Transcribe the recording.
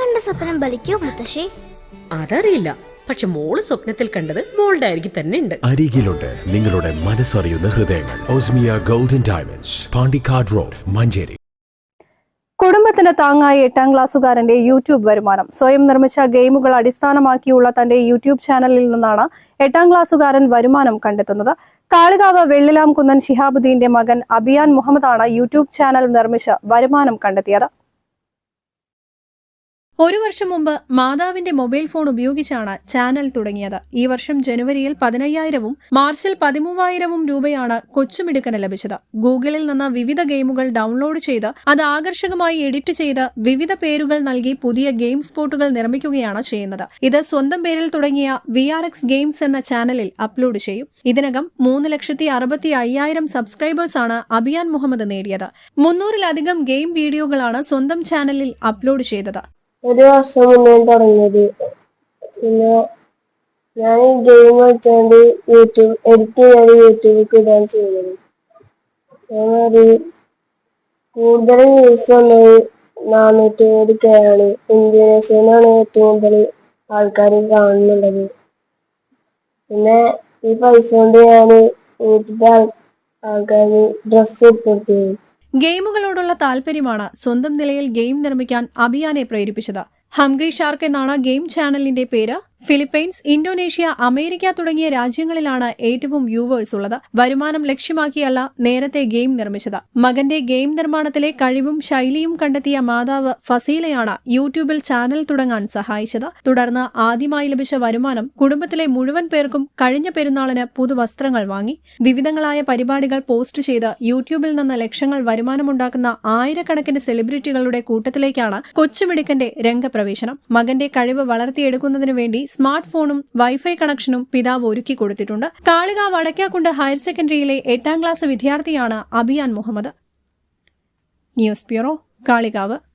കണ്ട സ്വപ്നം ബലിക്കോ മുത്തശ്ശി? അതറിയില്ല. പക്ഷെ മോൾ സ്വപ്നത്തിൽ കണ്ടത് മോളുടെ അരികിൽ തന്നെ ഉണ്ട്. അരികിലുണ്ട് നിങ്ങളുടെ മനസ്സറിയുന്ന ഹൃദയങ്ങൾ. Osmia golden diamonds Pandikkad road Manjeri. കുടുംബത്തിന് താങ്ങായി എട്ടാം ക്ലാസ്സുകാരന്റെ യൂട്യൂബ് വരുമാനം സ്വയം നിർമ്മിച്ച ഗെയിമുകൾ അടിസ്ഥാനമാക്കിയുള്ള തന്റെ യൂട്യൂബ് ചാനലിൽ നിന്നാണ് എട്ടാം ക്ലാസ്സുകാരൻ വരുമാനം കണ്ടെത്തുന്നത്. കാളികാവ് വെള്ളിലാം കുന്നൻ ശിഹാബുദ്ദീന്റെ മകൻ അബിയാൻ മുഹമ്മദാണ് യൂട്യൂബ് ചാനൽ നിർമ്മിച്ച് വരുമാനം കണ്ടെത്തിയത്. ഒരു വർഷം മുമ്പ് മാതാവിന്റെ മൊബൈൽ ഫോൺ ഉപയോഗിച്ചാണ് ചാനൽ തുടങ്ങിയത്. ഈ വർഷം ജനുവരിയിൽ പതിനയ്യായിരവും മാർച്ചിൽ പതിമൂവായിരവും രൂപയാണ് കൊച്ചുമിടുക്കന് ലഭിച്ചത്. ഗൂഗിളിൽ നിന്ന് വിവിധ ഗെയിമുകൾ ഡൗൺലോഡ് ചെയ്ത് അത് ആകർഷകമായി എഡിറ്റ് ചെയ്ത് വിവിധ പേരുകൾ നൽകി പുതിയ ഗെയിം സ്പോട്ടുകൾ നിർമ്മിക്കുകയാണ് ചെയ്യുന്നത്. ഇത് സ്വന്തം പേരിൽ തുടങ്ങിയ വി ആർ എക്സ് ഗെയിംസ് എന്ന ചാനലിൽ അപ്ലോഡ് ചെയ്യും. ഇതിനകം മൂന്ന് ലക്ഷത്തി അറുപത്തി അയ്യായിരം സബ്സ്ക്രൈബേഴ്സാണ് അബിയാൻ മുഹമ്മദ് നേടിയത്. മുന്നൂറിലധികം ഗെയിം വീഡിയോകളാണ് സ്വന്തം ചാനലിൽ അപ്ലോഡ് ചെയ്തത്. ഒരു വർഷം മുന്നേ തുടങ്ങിയത്. പിന്നെ ഞാൻ ഗെയിം കളിച്ചുകൊണ്ട് യൂട്യൂബ് എഡിറ്റ് ചെയ്താണ് യൂട്യൂബിൽ ഇടാൻ ചെയ്യുന്നത് ഒരു കൂടുതൽ വ്യൂസ് വന്നത് നാനൂറ്റി ഇരുപത് കെ ആണ് ഇന്തോനേഷ്യയിലാണ് ഏറ്റവും കൂടുതൽ ആൾക്കാർ കാണുന്നുള്ളത്. പിന്നെ ഈ പൈസ കൊണ്ട് ഞാൻ വീട്ടിലത്തെ ആൾക്കാർ ഡ്രസ്സ് ഇട്ടുകൊടുത്തിരുന്നു ഗെയിമുകളോടുള്ള താല്പര്യമാണ് സ്വന്തം നിലയിൽ ഗെയിം നിർമ്മിക്കാൻ അഭിയാനെ പ്രേരിപ്പിച്ചത്. ഹംഗ്രി ഷാർക്ക് എന്നാണ് ഗെയിം ചാനലിന്റെ പേര്. ഫിലിപ്പൈൻസ് ഇന്തോനേഷ്യ അമേരിക്ക തുടങ്ങിയ രാജ്യങ്ങളിലാണ് ഏറ്റവും വ്യൂവേഴ്സ് ഉള്ളത്. വരുമാനം ലക്ഷ്യമാക്കിയല്ല നേരത്തെ ഗെയിം നിർമ്മിച്ചത്. മകന്റെ ഗെയിം നിർമ്മാണത്തിലെ കഴിവും ശൈലിയും കണ്ടെത്തിയ മാതാവ് ഫസീലയാണ് യൂട്യൂബിൽ ചാനൽ തുടങ്ങാൻ സഹായിച്ചത്. തുടർന്ന് ആദ്യമായി ലഭിച്ച വരുമാനം കുടുംബത്തിലെ മുഴുവൻ പേർക്കും കഴിഞ്ഞ പെരുന്നാളിന് പുതുവസ്ത്രങ്ങൾ വാങ്ങി. വിവിധങ്ങളായ പരിപാടികൾ പോസ്റ്റ് ചെയ്ത് യൂട്യൂബിൽ നിന്ന് ലക്ഷങ്ങൾ വരുമാനമുണ്ടാക്കുന്ന ആയിരക്കണക്കിന് സെലിബ്രിറ്റികളുടെ കൂട്ടത്തിലേക്കാണ് കൊച്ചുമിടുക്കന്റെ രംഗപ്രവേശനം. മകന്റെ കഴിവ് വളർത്തിയെടുക്കുന്നതിനു വേണ്ടി സ്മാർട്ട് ഫോണും വൈഫൈ കണക്ഷനും പിതാവ് ഒരുക്കി കൊടുത്തിട്ടുണ്ട്. കാളിക വടക്കാക്കുണ്ട് ഹയർ സെക്കൻഡറിയിലെ എട്ടാം ക്ലാസ് വിദ്യാർത്ഥിയാണ് Abiyan Muhammad. News bureau Kalikavu.